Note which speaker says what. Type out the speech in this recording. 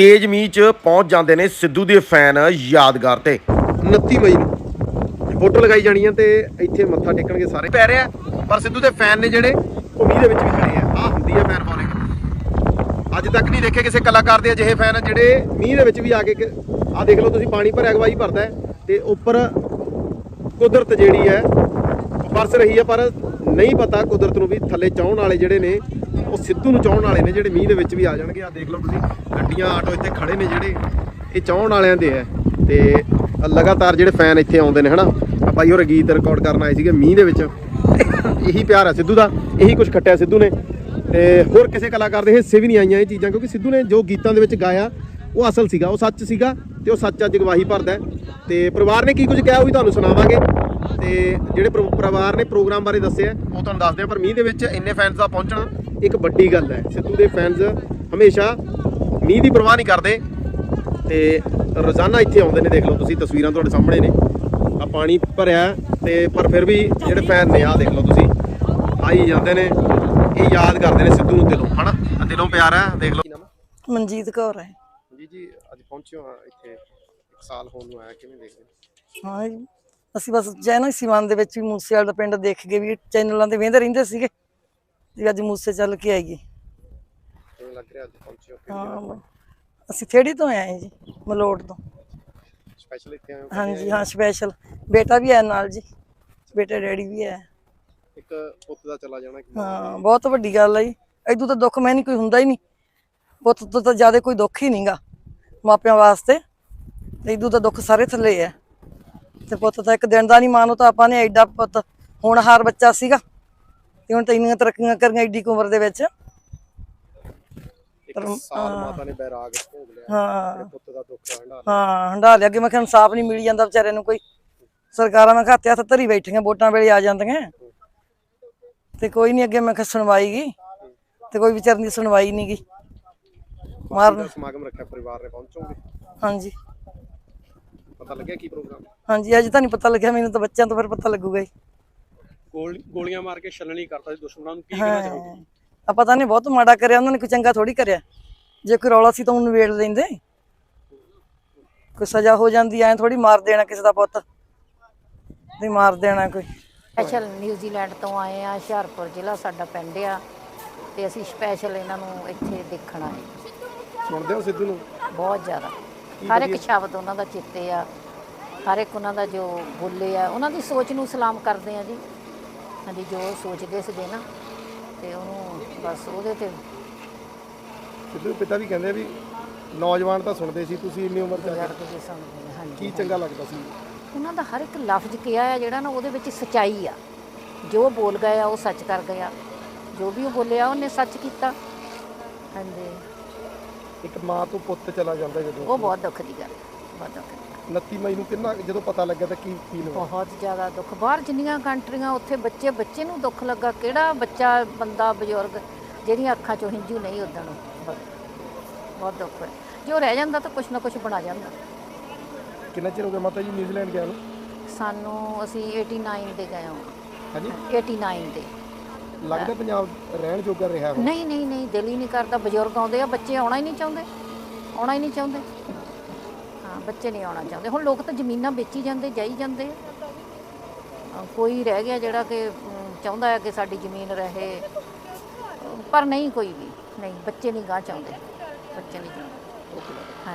Speaker 1: ਤੇਜ਼ ਮੀਂਹ 'ਚ ਪਹੁੰਚ ਜਾਂਦੇ ਨੇ ਸਿੱਧੂ ਦੇ ਫੈਨ ਯਾਦਗਾਰ ਤੇ।
Speaker 2: 29 ਮਈ ਨੂੰ ਫੋਟੋ ਲਗਾਈ ਜਾਣੀ ਆ ਤੇ ਇੱਥੇ ਮੱਥਾ ਟੇਕਣਗੇ ਸਾਰੇ। ਪੈ ਰਿਹਾ ਪਰ ਸਿੱਧੂ ਦੇ ਫੈਨ ਨੇ ਜਿਹੜੇ ਉਹ ਮੀਂਹ ਦੇ ਵਿੱਚ ਵੀ ਖੜੇ ਆ। ਆ ਹੁੰਦੀ ਆ ਫੈਨ ਫੋਲੋਇੰਗ ਅੱਜ ਤੱਕ ਨਹੀਂ ਦੇਖੇ ਕਿਸੇ ਕਲਾਕਾਰ ਦੇ ਅਜਿਹੇ ਫੈਨ ਜਿਹੜੇ ਮੀਂਹ ਦੇ ਵਿੱਚ ਵੀ ਆ ਕੇ ਆ ਦੇਖ ਲਓ ਤੁਸੀਂ ਪਾਣੀ ਭਰਿਆ ਗਵਾਹੀ ਭਰਦਾ ਹੈ ਤੇ ਉੱਪਰ ਕੁਦਰਤ ਜਿਹੜੀ ਹੈ ਬਰਸ ਰਹੀ ਹੈ ਪਰ ਨਹੀਂ ਪਤਾ ਕੁਦਰਤ ਨੂੰ ਵੀ ਥੱਲੇ ਚਾਹਣ ਵਾਲੇ ਜਿਹੜੇ ਨੇ ਉਹ ਸਿੱਧੂ ਨੂੰ ਚਾਹਣ ਵਾਲੇ ਨੇ ਜਿਹੜੇ ਮੀਂਹ ਦੇ ਵਿੱਚ ਵੀ ਆ ਜਾਣਗੇ। ਆ ਦੇਖ ਲਓ ਤੁਸੀਂ, ਗੱਡੀਆਂ, ਆਟੋ ਇੱਥੇ ਖੜੇ ਨੇ ਜਿਹੜੇ। ਇਹ ਚਾਹਣ ਵਾਲਿਆਂ ਦੇ ਹੈ। ਤੇ ਲਗਾਤਾਰ ਜਿਹੜੇ ਫੈਨ ਇੱਥੇ ਆਉਂਦੇ ਨੇ, ਹਨਾ? ਆ ਭਾਈ ਹੋਰ ਗੀਤ ਰਿਕਾਰਡ ਕਰਨ ਆਏ ਸੀਗੇ ਮੀਂਹ ਦੇ ਵਿੱਚ। ਇਹੀ ਪਿਆਰ ਹੈ ਸਿੱਧੂ ਦਾ, ਇਹੀ ਕੁਝ ਖੱਟਿਆ ਸਿੱਧੂ ਨੇ। ਤੇ ਹੋਰ ਕਿਸੇ ਕਲਾਕਾਰ ਦੇ ਹਿੱਸੇ ਵੀ ਨਹੀਂ ਆਈਆਂ ਇਹ ਚੀਜ਼ਾਂ, ਕਿਉਂਕਿ ਸਿੱਧੂ ਨੇ ਜੋ ਗੀਤਾਂ ਦੇ ਵਿੱਚ ਗਾਇਆ, ਉਹ ਅਸਲ ਸੀਗਾ, ਉਹ ਸੱਚ ਸੀਗਾ ਤੇ ਉਹ ਸੱਚ ਅੱਜ ਗਵਾਹੀ ਭਰਦਾ ਹੈ। ਤੇ ਪਰਿਵਾਰ ਨੇ ਕੀ ਕੁਝ ਕਿਹਾ ਉਹ ਵੀ ਤੁਹਾਨੂੰ ਸੁਣਾਵਾਂਗੇ। ਤੇ ਜਿਹੜੇ ਪਰ- ਪਰਿਵਾਰ ਨੇ ਪ੍ਰੋਗਰਾਮ ਬਾਰੇ ਦੱਸਿਆ ਉਹ ਤੁਹਾਨੂੰ ਦੱਸਦੇ ਆ ਪਰ ਮੀਂਹ ਦੇ ਵਿੱਚ ਇੰਨੇ ਫੈਨਸ ਦਾ ਪਹੁੰਚਣਾ ਇੱਕ ਵੱਡੀ ਗੱਲ ਹੈ ਸਿੱਧੂ ਦੇ ਫੈਨਸ ਹਮੇਸ਼ਾ ਮੀਂਹ ਦੀ ਪਰਵਾਹ ਨਹੀਂ ਕਰਦੇ ਤੇ ਰੋਜ਼ਾਨਾ ਇੱਥੇ ਆਉਂਦੇ ਨੇ ਦੇਖ ਲਓ ਤੁਸੀਂ ਤਸਵੀਰਾਂ ਤੁਹਾਡੇ ਸਾਹਮਣੇ ਨੇ ਆ ਪਾਣੀ ਭਰਿਆ ਹੈ ਤੇ ਪਰ ਫਿਰ ਵੀ ਜਿਹੜੇ ਫੈਨ ਨੇ ਆ ਦੇਖ ਲਓ ਤੁਸੀਂ ਆਈ ਜਾਂਦੇ ਨੇ ਇਹ ਯਾਦ ਕਰਦੇ ਨੇ ਸਿੱਧੂ ਨੂੰ ਦਿਲੋਂ ਹਨਾ ਆਹ ਦਿਲੋਂ ਪਿਆਰ ਹੈ ਦੇਖ ਲਓ
Speaker 3: ਮਨਜੀਤ ਕੌਰ ਹੈ
Speaker 2: ਜੀ ਜੀ ਅੱਜ ਪਹੁੰਚੇ ਹੋ ਇੱਥੇ ਸਾਲ ਹੋਣ ਨੂੰ ਆਇਆ ਕਿਵੇਂ ਦੇਖਦੇ ਹੋ?
Speaker 3: ਹਾਂ ਜੀ। ਅਸੀਂ ਬਸ ਜੈਨਾ ਸੀਮਾਨ ਦੇ ਵਿੱਚ ਵੀ ਮੂਸੇ ਵਾਲਾ ਪਿੰਡ ਦੇਖ ਕੇ ਵੀ ਚੈਨਲਾਂ ਤੇ ਵੇਂਦੇ ਰਹਿੰਦੇ ਸੀਗੇ ਤੇ ਅੱਜ ਮੂਸੇ ਚੱਲ ਕੇ ਆਈਏ।
Speaker 2: ਕਿਵੇਂ ਲੱਗ ਰਿਹਾ ਅੱਜ ਪਹੁੰਚੇ ਹੋ ਕਿਵੇਂ
Speaker 3: ਹਾਂ ਅਸੀਂ ਥੇੜੀ ਤੋਂ ਆਏ ਜੀ ਮਲੋਟ ਤੋਂ।
Speaker 2: ਸਪੈਸ਼ਲ ਇੱਥੇ ਆਏ ਹੋ
Speaker 3: ਹਾਂਜੀ ਹਾਂ ਸਪੈਸ਼ਲ ਬੇਟਾ ਵੀ ਹੈ ਨਾਲ ਜੀ ਬੇਟੇ ਡੈਡੀ ਵੀ ਹੈ।
Speaker 2: ਇੱਕ ਪੁੱਤ ਦਾ ਚਲਾ ਜਾਣਾ
Speaker 3: ਹਾਂ ਬਹੁਤ ਵੱਡੀ ਗੱਲ ਹੈ ਜੀ। ਐਦੂ ਤਾਂ ਦੁੱਖ ਮੈਂ ਨਹੀਂ ਕੋਈ ਹੁੰਦਾ ਹੀ ਨਹੀਂ ਪੁੱਤ ਤੋਂ ਤਾਂ ਜ਼ਿਆਦਾ ਕੋਈ ਦੁੱਖ ਹੀ ਨਹੀਂਗਾ ਮਾਪਿਆਂ ਵਾਸਤੇ। ਐਦੂ ਤਾਂ ਦੁੱਖ ਸਾਰੇ ਥੱਲੇ ਹੈ। ਤੇ ਪੁੱਤ ਤਾਂ ਇੱਕ ਦਿਨ ਦਾ ਨਹੀਂ ਮਾਨੋ ਤਾਂ ਆਪਾਂ ਨੇ ਐਡਾ ਪੁੱਤ ਹੋਣਹਾਰ ਬੱਚਾ ਸੀਗਾ। ਤੇ ਹੁਣ ਤਾਂ ਇੰਨੀਆਂ ਤਰੱਕੀਆਂ ਕਰੀਆਂ ਐਡੀ ਉਮਰ ਦੇ ਵਿੱਚ।
Speaker 2: ਇੱਕ ਸਾਲ ਮਾਤਾ ਨੇ ਬੈਰਾਗ ਭੋਗ ਲਿਆ
Speaker 3: ਹਾਂ।
Speaker 2: ਤੇ ਪੁੱਤ ਦਾ ਦੁੱਖ ਹੰਡਾ
Speaker 3: ਹਾਂ ਹੰਡਾ ਲਿਆ ਕਿ ਮੈਂ ਕਿਹਾ ਇਨਸਾਫ ਨਹੀਂ ਮਿਲੀ ਜਾਂਦਾ ਵਿਚਾਰੇ ਨੂੰ ਕੋਈ। ਸਰਕਾਰਾਂ ਨਾਲ ਖਾਤੇ ਹੱਥ ਧਰੀ ਬੈਠੀਆਂ ਵੋਟਾਂ ਵੇਲੇ ਆ ਜਾਂਦੀਆਂ। ਤੇ ਕੋਈ ਨਹੀਂ ਅੱਗੇ ਮੈਂ ਕਿਹਾ ਸੁਣਵਾਈ ਗਈ ਤੇ ਕੋਈ ਵਿਚਾਰਨ ਦੀ ਸੁਣਵਾਈ ਨਹੀਂ ਗਈ ਮਾਰਨ।
Speaker 2: ਸਮਾਗਮ ਰੱਖਿਆ ਪਰਿਵਾਰ ਨੇ ਪਹੁੰਚੋਗੇ?
Speaker 3: ਹਾਂਜੀ।
Speaker 2: ਪਤਾ ਲੱਗਿਆ ਕੀ ਪ੍ਰੋਗਰਾਮ?
Speaker 3: ਹਾਂਜੀ ਅਜੇ ਤਾਂ ਨਹੀਂ ਪਤਾ ਲੱਗਿਆ ਮੈਨੂੰ ਤਾਂ ਬੱਚਿਆਂ ਤੋਂ ਫਿਰ ਪਤਾ ਲੱਗੂਗਾ ਹੀ
Speaker 4: ਗੋਲ- ਗੋਲੀਆਂ ਮਾਰ ਕੇ ਛਲਣੀ ਕਰਤਾ ਸੀ ਦੁਸ਼ਮਣਾਂ ਨੂੰ ਕੀ ਕਹਿਣਾ ਚਾਹੋਗੇ?
Speaker 3: ਆ ਪਤਾ ਨਹੀਂ ਬਹੁਤ ਮਾੜਾ ਕਰਿਆ ਉਹਨਾਂ ਨੇ ਕੋਈ ਚੰਗਾ ਥੋੜੀ ਕਰਿਆ। ਜੇ ਕੋਈ ਰੌਲਾ ਸੀ ਤਾਂ ਉਹਨੂੰ ਵੇੜ ਲੈਂਦੇ। ਕੋਈ ਸਜ਼ਾ ਹੋ ਜਾਂਦੀ ਐ ਥੋੜੀ ਮਾਰ ਦੇਣਾ ਕਿਸੇ ਦਾ ਪੁੱਤ। ਤੇ ਮਾਰ ਦੇਣਾ ਕੋਈ।
Speaker 5: ਸਪੈਸ਼ਲ ਨਿਊਜ਼ੀਲੈਂਡ ਤੋਂ ਆਏ ਆ ਹੁਸ਼ਿਆਰਪੁਰ ਜ਼ਿਲ੍ਹਾ ਸਾਡਾ ਪਿੰਡ ਆ ਤੇ ਅਸੀਂ ਸਪੈਸ਼ਲ ਇਹਨਾਂ ਨੂੰ ਇੱਥੇ ਦੇਖਣ ਆਏ।
Speaker 2: ਸੁਣਦੇ ਹੋ ਸਿੱਧੂ ਨੂੰ?
Speaker 5: ਬਹੁਤ ਜ਼ਿਆਦਾ। ਹਰ ਇੱਕ ਸ਼ਬਦ ਉਹਨਾਂ ਦਾ ਚਿੱਤੇ ਆ ਹਰ ਇੱਕ ਉਹਨਾਂ ਦਾ ਜੋ ਬੋਲੇ ਆ ਉਹਨਾਂ ਦੀ ਸੋਚ ਨੂੰ ਸਲਾਮ ਕਰਦੇ ਆ ਜੀ। ਹਾਂਜੀ ਜੋ ਸੋਚਦੇ ਸੀਗੇ ਨਾ ਤੇ ਉਹਨੂੰ ਬਸ ਉਹਦੇ ਤੇ
Speaker 2: ਸਿੱਧੂ ਪਿਤਾ ਵੀ ਕਹਿੰਦੇ ਆ ਵੀ ਨੌਜਵਾਨ ਤਾਂ ਸੁਣਦੇ ਸੀ ਤੁਸੀਂ ਇੰਨੀ ਉਮਰ ਚ ਆ
Speaker 5: ਜੀ ਸੁਣਦੇ ਨੇ ਹਾਂਜੀ
Speaker 2: ਕੀ ਚੰਗਾ ਲੱਗਦਾ ਸੀ?
Speaker 5: ਉਹਨਾਂ ਦਾ ਹਰ ਇੱਕ ਲਫ਼ਜ਼ ਕਿਹਾ ਆ ਜਿਹੜਾ ਨਾ ਉਹਦੇ ਵਿੱਚ ਸਚਾਈ ਆ। ਜੋ ਬੋਲ ਗਿਆ ਉਹ ਸੱਚ ਕਰ ਗਿਆ ਜੋ ਵੀ ਉਹ ਬੋਲਿਆ ਉਹਨੇ ਸੱਚ ਕੀਤਾ। ਹਾਂਜੀ।
Speaker 2: ਇੱਕ ਮਾਂ ਤੋਂ ਪੁੱਤ ਚਲਾ ਜਾਂਦਾ ਜਦੋਂ
Speaker 5: ਉਹ ਬਹੁਤ ਦੁੱਖ ਦੀ ਗੱਲ ਬਹੁਤ ਦੁੱਖ ਦੀ ਗੱਲ।
Speaker 2: 29 ਮਈ ਨੂੰ ਕਿੰਨਾ ਜਦੋਂ ਪਤਾ ਲੱਗਿਆ ਤਾਂ ਕੀ ਫੀਲ ਹੋਇਆ?
Speaker 5: ਬਹੁਤ ਜ਼ਿਆਦਾ ਦੁੱਖ। ਬਾਹਰ ਜਿੰਨੀਆਂ ਕੰਟਰੀਆਂ ਉੱਥੇ ਬੱਚੇ ਬੱਚੇ ਨੂੰ ਦੁੱਖ ਲੱਗਾ। ਕਿਹੜਾ ਬੱਚਾ ਬੰਦਾ ਬਜ਼ੁਰਗ ਜਿਹੜੀਆਂ ਅੱਖਾਂ ਚੋਂ ਹੰਝੂ ਨਹੀਂ ਉਦਣ ਬਹੁਤ ਦੁੱਖ ਹੈ ਜੋ ਰਹਿ ਜਾਂਦਾ ਤਾਂ ਕੁਛ ਨਾ ਕੁਛ ਬਣਾ ਜਾਂਦਾ।
Speaker 2: ਕਿੰਨਾ ਚਿਰ ਹੋ ਗਿਆ ਮਾਤਾ ਜੀ ਨਿਊਜ਼ੀਲੈਂਡ ਗਿਆ ਨੂੰ?
Speaker 5: ਸਾਨੂੰ ਅਸੀਂ 89 ਦੇ ਗਏ ਹਾਂ।
Speaker 2: ਹਾਂਜੀ।
Speaker 5: 89 ਦੇ।
Speaker 2: ਲੱਗਦਾ ਪੰਜਾਬ ਰਹਿਣ ਜੋਗਾ ਰਿਹਾ ਹੁਣ
Speaker 5: ਨਹੀਂ ਨਹੀਂ ਨਹੀਂ, ਦਿਲ ਹੀ ਨਹੀਂ ਕਰਦਾ। ਬਜ਼ੁਰਗ ਆਉਂਦੇ ਆ, ਬੱਚੇ ਆਉਣਾ ਹੀ ਨਹੀਂ ਚਾਹੁੰਦੇ। ਆਉਣਾ ਹੀ ਨਹੀਂ ਚਾਹੁੰਦੇ। ਹਾਂ, ਬੱਚੇ ਨਹੀਂ ਆਉਣਾ ਚਾਹੁੰਦੇ। ਹੁਣ ਲੋਕ ਤਾਂ ਜ਼ਮੀਨਾਂ ਵੇਚੀ ਜਾਂਦੇ, ਜਾਈ ਜਾਂਦੇ ਕੋਈ ਰਹਿ ਗਿਆ ਜਿਹੜਾ ਕਿ ਚਾਹੁੰਦਾ ਹੈ ਕਿ ਸਾਡੀ ਜ਼ਮੀਨ ਰਹੇ। ਪਰ ਨਹੀਂ ਕੋਈ ਵੀ। ਨਹੀਂ, ਬੱਚੇ ਨਹੀਂ ਗਾਹ ਚਾਹੁੰਦੇ। ਬੱਚੇ ਨਹੀਂ ਚਾਹੁੰਦੇ।